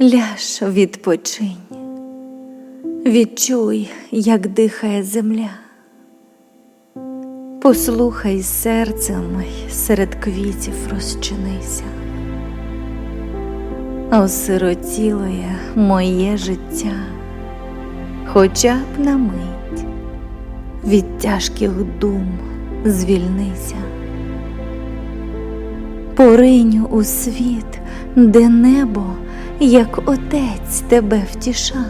Ляж відпочинь, відчуй, як дихає земля. Послухай серцем серед квітів розчинися. Осиротілоє моє життя, хоча б на мить від тяжких дум звільнися. Поринь у світ, де небо, як отець тебе втіша.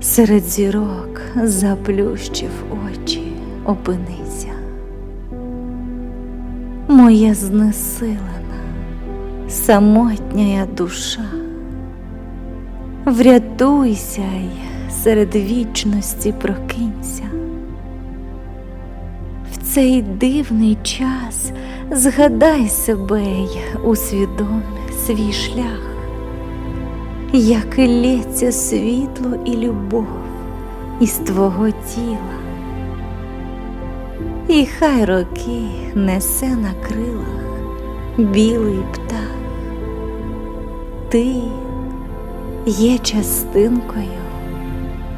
Серед зірок заплющив очі, опинися. Моя знесилена, самотня душа. Врятуйся й серед вічності прокинься. В цей дивний час згадай себе й усвідомь свій шлях, як лється світло і любов із твого тіла, і хай роки несе на крилах білий птах. Ти є частинкою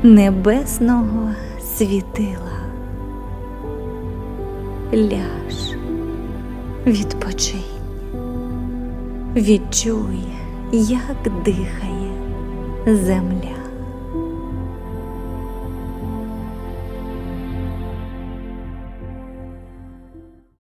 небесного світила. Ляж, відпочинь, відчуй, як дихає земля.